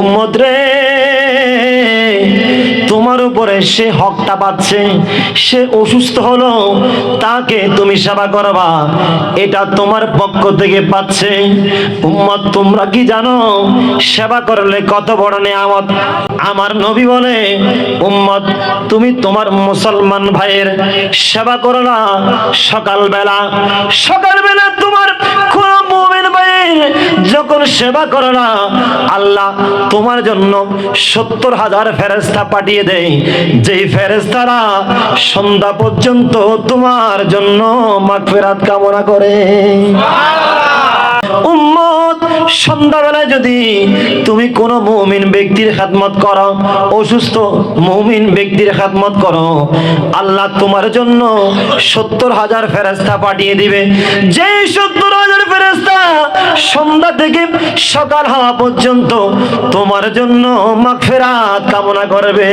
উম্মত রে, তোমার উপরে সে হকটা পাচ্ছে, সে অসুস্থ হলো, তাকে তুমি সেবা করবা, এটা তোমার পক্ষ থেকে পাচ্ছে। উম্মত, তোমরা কি জানো, সেবা করলে কত বড় নেয়ামত? আমার নবী বলে, উম্মত, তুমি তোমার মুসলমান ভাইয়ের সেবা করো না, সকালবেলা সকালবেলা যখন সেবা করো না আল্লাহ তোমার জন্য সত্তর হাজার ফেরেস্তা পাঠিয়ে দেয়। যেই ফেরেস্তারা সন্ধ্যা পর্যন্ত তোমার জন্য মাগফিরাত কামনা করে। উম্মত সন্ধ্যাবেলায় যদি তুমি কোনো মুমিন ব্যক্তির খাদমত করো অসুস্থ মুমিন ব্যক্তির খাদমত করো আল্লাহ তোমার জন্য সত্তর হাজার ফেরেস্তা পাঠিয়ে দিবে। সত্তর হাজার ফেরেস্তা সন্ধ্যা থেকে সকাল হওয়া পর্যন্ত তোমার জন্য মাগফিরাত কামনা করবে।